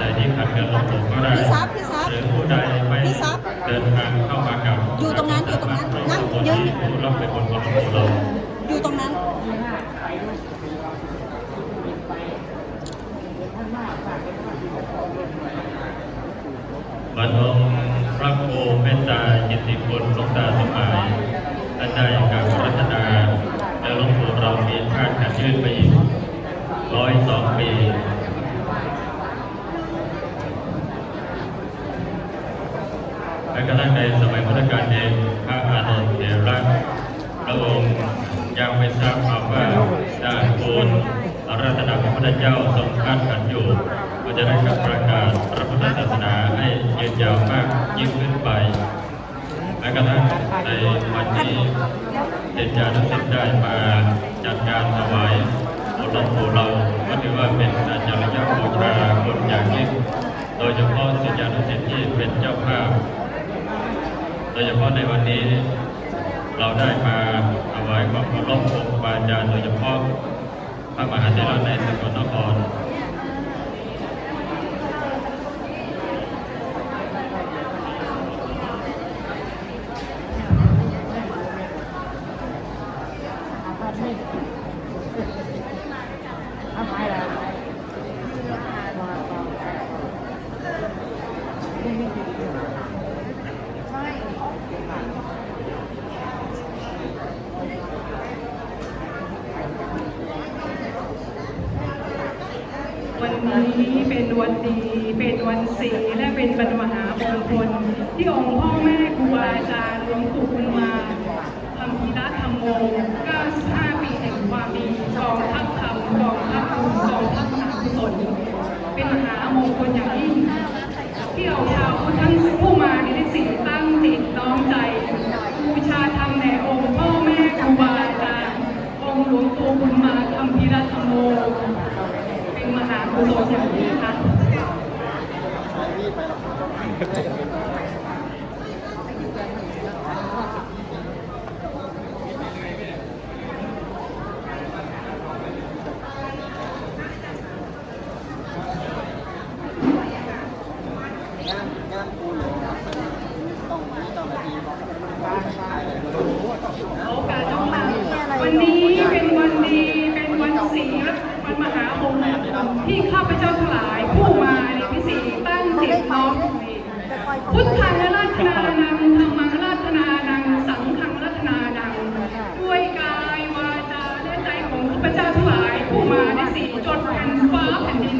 ใดที่ขัดเกินหลวงปู่ก็ได้พี่ซับพี่ซับหรือผู้ใดไม่พี่ซับเดินทางเข้ามากับอยู่ตรงนั้นอยู่ตรงนั้นนั่งยืนผู้รับเป็นคนของหลวงปู่เราอยู่ตรงนั้นบรรทมพระครูเมตตาจิตติคุณหลวงตาสมัยท่านได้กับรัตนาและหลวงปู่เรามีชาติขัดยืดไปอีกร้อยสองปี และกระทั่งในสมัยพุทธกาลเองพระอานนท์เถระพระองค์ยังไม่ทราบความว่าด้ทูลอาราธนาพระพุทธเจ้าทรงคาดขันอยู่ก็จะได้กับประกาศพระพุทธศาสนาให้ยืนยาวมากยิ่งขึ้นไปและกระทั่งในวันนี้เดชญานุสิทธิ์ได้มาจัดการถวายหลวงปู่เราก็ถือว่าเป็นอาจารย์บูชาคนอย่างยิ่งโดยเฉพาะศิษยานุสิษย์ที่เป็นเจ้าภาพ ดยเฉพาะในวันนี้ เราได้มาถวายความเคารพองค์บาอาจารย์โดยเฉพาะพระมหาเถระในสกลนคร วันนี้เป็นวันดี เป็นวันศีลและเป็นวันมหามงคลที่องค์พ่อแม่ครูบาอาจารย์หลวงปู่คุณมาทำพีระธรรมโม95 ปีแห่งความดีกองทัพธรรมกองทัพบุญกองทัพมหากุศลเป็นมหามงคลอย่างยิ่งที่เราชาวทธทั้งผู้มาในได้สิ่งตั้งจิตน้อมใจบูชาธรรมแด่องค์พ่อแม่ครูบาอาจารย์องค์หลวงปู่คุณมาทำพีระธรรมโม เป็นมหากุศลอย่างยิ่งค่ะ โอกาสต้องมาวันนี้เป็นวันดี เป็นวันศีลวันมหามงคล ที่ข้าพเจ้าทั้งหลายผู้มาในพิธีตั้งจิตน้อมพุทธังราชนานังธรรมังราชนานังสังฆังราชนานังด้วยกายวาจาและใจของข้าพเจ้าทั้งหลายผู้มาในสีจดแผ่นฟ้าแผ่นดิน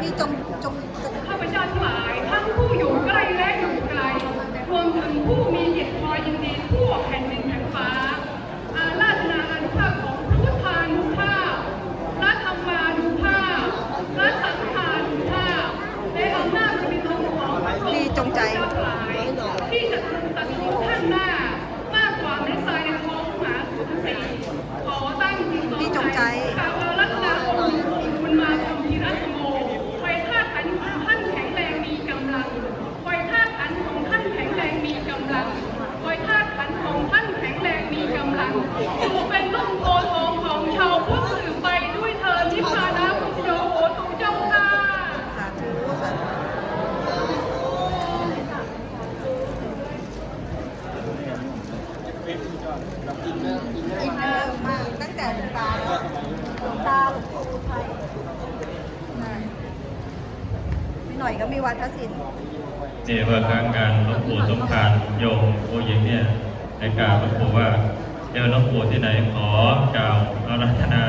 พี่จงจงจงข้าพเจ้าทั้งหลายทั้งผู้อยู่ใกล้และอยู่ไกล รวมถึงผู้มีจิตคอยยินดีทั่วแผ่นดินแผ่นฟ้า อาราธนาอนุภาพของพระพุทธานุภาพพระธรรมานุภาพพระสังฆานุภาพและอำนาจจะเป็นของของพระสงฆ์ พี่จงใจ ทั้งหลายที่จะตัดสินท่านหน้ามากกว่าเม็ดทรายในท้องมหาสมุทรสีขอตั้งจิตน้อม พี่จงใจ กราบอารัตนาองค์คุณมาทำพีรัตโมไว้ธาตุขันธ์ของท่านแข็งแรงมีกำลังไว้ธาตุขันธ์ของท่านแข็งแรงมีกำลังไว้ธาตุขันธ์ของท่านแข็งแรงมีกำลังอยู่เป็นร่มโพธิ์ทองของชาวพุทธสืบไปด้วยเธอนิพพานะพุทธโยโหตุเจ้าค่ะ สาธุสาธุอินเนอร์มากตั้งแต่หลวงตาแล้วหลวงตาหลวงปู่ไทยนะพี่หน่อย ก็มีวัดพระสินนี่ว่าครั้งงานหลวงปู่สมภารโยมผู้หญิงเนี่ยในกล่าวหลวงปู่ว่าเจอหลวงปู่ที่ไหนขอกล่าวอารัธนา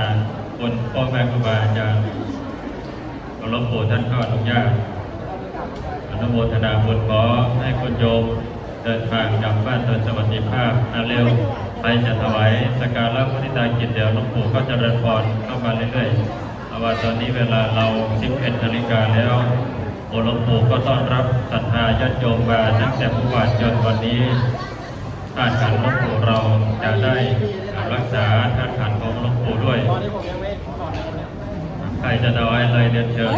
คุณพ่อแม่ครูบาอาจารย์หลวงปู่ท่านก็อนุญาตอนุโมทนาบุญขอให้คุณโยมเดินทางกลับบ้านโดยสวัสดิภาพอาเร็วไปจะถวายสการะพุทธิตากิจเดี๋ยวหลวงปู่ก็จะเริญพรเข้ามาเรื่อยๆเอาว่าตอนนี้เวลาเรา 11นาฬิกาแล้ว หลวงปู่ก็ต้อนรับศรัทธาญาติโยมมาตั้งแต่เมื่อวานจนวันนี้ท่านขันหลวงปู่เราจะได้รักษาท่านขันของหลวงปู่ด้วยใครจะเอาอะไรเรียนเชิญ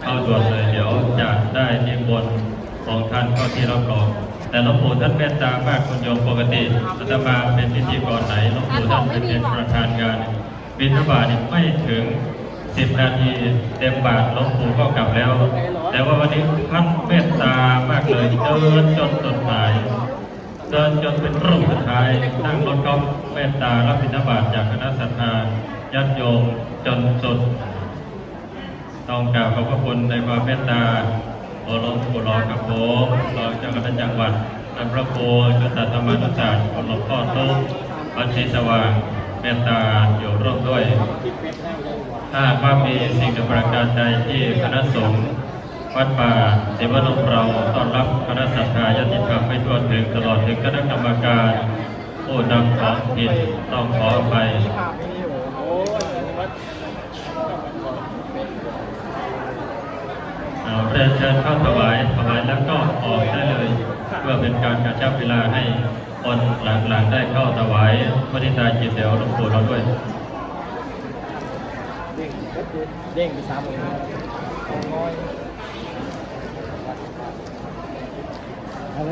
เข้าด่วนเลยเดี๋ยวจะได้นิมนต์ของท่านเข้าที่รับรองแต่หลวงปู่ท่านเมตตามากคุณโยมปกติอาตมาเป็นพิธีกรไหนหลวงปู่ท่านเป็นประธานงานบินทบาทนี่ไม่ถึง สิบนาทีเต็มบาทหลวงปู่ก็กลับแล้ว แต่ว่าวันนี้ท่านเมตตามากเลยเดินจนสุดท้ายเดินจนเป็นรูปสุดท้ายนั่งรถก็เมตตารับบิณฑบาตจากคณะสัตยาญาติโยมจนสุด ต้องกราบขอบพระคุณในความเมตตาโอหลวงปู่รอครับผมรองเจ้าคณะจังหวัดท่านพระครูจุตธรรมนุศาสตร์หลวงพ่อตุ้มวัดศรีสว่างเมตตาอยู่ร่วมด้วย ถ้าว่ามีสิ่งประการใดที่คณะสงฆ์วัดป่าศิวลมเราต้อนรับคณะสัตยาญาติธรรมไม่ทั่วถึงตลอดถึงคณะกรรมการผู้นำของผิดต้องขออภัยเอาเรียนเชิญเข้าถวายถวายแล้วก็ออกได้เลย เพื่อเป็นการกระชับเวลาให้คนหลังๆได้เข้าถวายพระทิตาจิตเดียวหลวงปู่เราด้วย เด้งไปสามหมื่นน้อยอะไ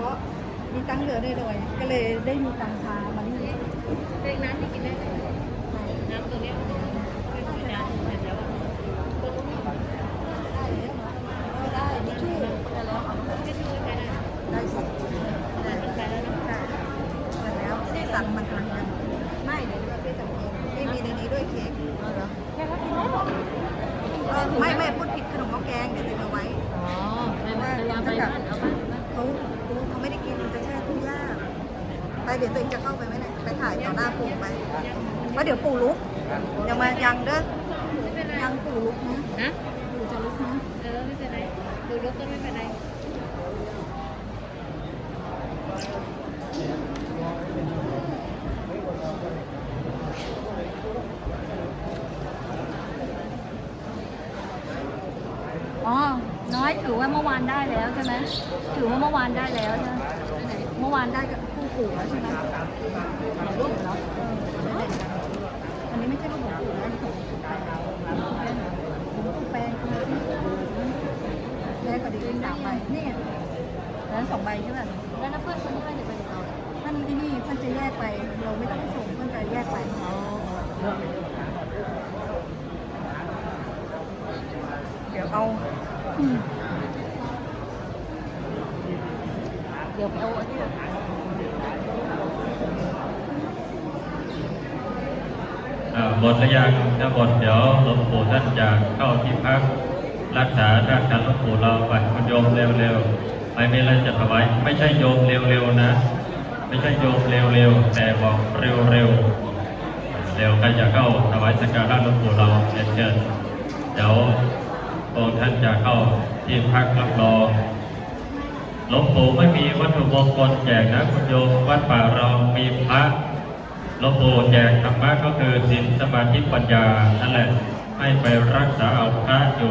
เฉพาะมีตังค์เหลือได้เลยก็เลยได้มีตังค์พามานี่เล็กน้ำที่กินได้ไหมน้ำตัวเนี้ยไม่ต้องน้ำเสร็จแล้วอะได้แล้วเอาได้ทิชชู่ได้แล้วค่ะไม่ช่วยใครได้ได้สิแต่มันไปแล้วนะได้ได้แล้วสีสันมันกำลังกัน ตัวเองจะเข้าไปไหมเนี่ยไปถ่ายต่อหน้าปู่ไปว่าะเดี๋ยวปู่ลุกยังมายังเด้อไม่เป็นไรยังปู่ลุกนะฮะปู่จะลุกนะเออไม่เป็นไรดูรถก็ไม่เป็นไรอ๋อ น้อยถือว่าเมื่อวานได้แล้วใช่ไหมถือว่าเมื่อวานได้แล้วใช่ไหมเมื่อวานได้กับคู่ ปู่แล้วใช่ไหมของลูกเหรออันนี้ไม่ใช่ลูกของปู่นะของแปลงของปู่แปลงแม่ก็ดีสามใบนี่ไงแล้วสองใบใช่ไหมแล้วเพื่อนคนที่ไปเดี๋ยวไปเดี๋ยวเราท่านที่นี่ท่านจะแยกไป เราไม่ต้องไปส่งท่านจะแยกไปเดี๋ยวเอาเดี๋ยวไปเอาอันนี้ อ่า หมดหรือยังถ้าหมดเดี๋ยวหลวงปู่ท่านจะเข้าที่พักรักษาท่านการหลวงปู่เราไปคุณโยมเร็วๆไม่มีอะไรจะถวายไม่ใช่โยมเร็วๆนะ ไม่ใช่โยมเร็วๆแต่บอกเร็วๆเร็วใครจะเข้าถวายสักการะหลวงปู่เราเรียนเชิญเดี๋ยวองค์ท่านจะเข้าที่พักรับรองหลวงปู่ไม่มีวัตถุมงคลแจกนะคุณโยมวัดป่าเรามีพระ หลวงปู่แจกธรรมะก็คือศีลสมาธิปัญญานั่นแหละให้ไปรักษาเอาพระอยู่